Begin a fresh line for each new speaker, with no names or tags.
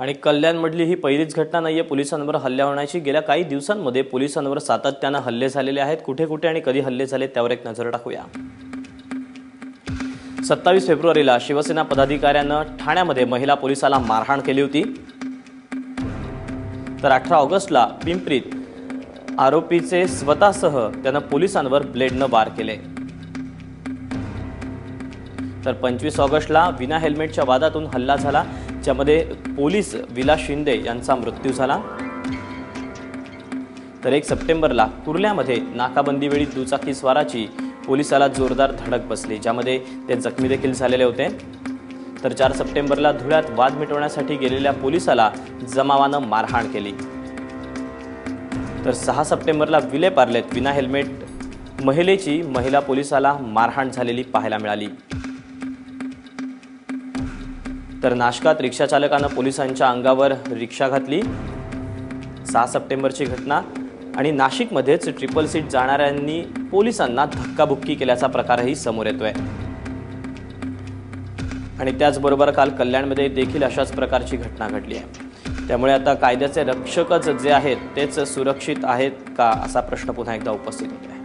आणि कल्याणमधली ही पहिलीच घटना नाहीये. पोलिसांवर हल्ला होण्याची गेल्या काही दिवसांमध्ये पोलिसांवर सातत्यानं हल्ले झालेले आहेत. कुठे कुठे आणि कधी हल्ले झाले त्यावर एक नजर टाकूया. सत्तावीस फेब्रुवारीला शिवसेना पदाधिकाऱ्यानं ठाण्यामध्ये महिला पोलिसाला मारहाण केली होती. तर अठरा ऑगस्टला पिंपरीत आरोपीचे स्वतःसह त्यानं पोलिसांवर ब्लेडनं वार केले. तर पंचवीस ऑगस्टला विना हेल्मेटच्या वादातून हल्ला झाला. ज्यामध्ये पोलीस विलास शिंदे यांचा मृत्यू झाला. तर एक सप्टेंबरला कुर्ल्यामध्ये नाकाबंदीवेळी दुचाकी स्वाराची पोलिसाला जोरदार धडक बसली ज्यामध्ये ते जखमी देखील झालेले होते. तर चार सप्टेंबरला धुळ्यात वाद मिटवण्यासाठी गेलेल्या पोलिसाला जमावानं मारहाण केली. तर सहा सप्टेंबरला विले पार्लेत विना हेल्मेट महिलेची महिला पोलिसाला मारहाण झालेली पाहायला मिळाली. तर नाशकात रिक्षाचालकानं पोलिसांच्या अंगावर रिक्षा घातली. सहा सप्टेंबरची घटना आणि नाशिकमध्येच ट्रिपल सीट जाणाऱ्यांनी पोलिसांना धक्काबुक्की केल्याचा प्रकारही समोर येतोय. आणि त्याचबरोबर काल कल्याणमध्ये देखील अशाच प्रकारची घटना घडली आहे. त्यामुळे आता कायद्याचे रक्षकच जे आहेत तेच सुरक्षित आहेत का असा प्रश्न पुन्हा एकदा उपस्थित आहे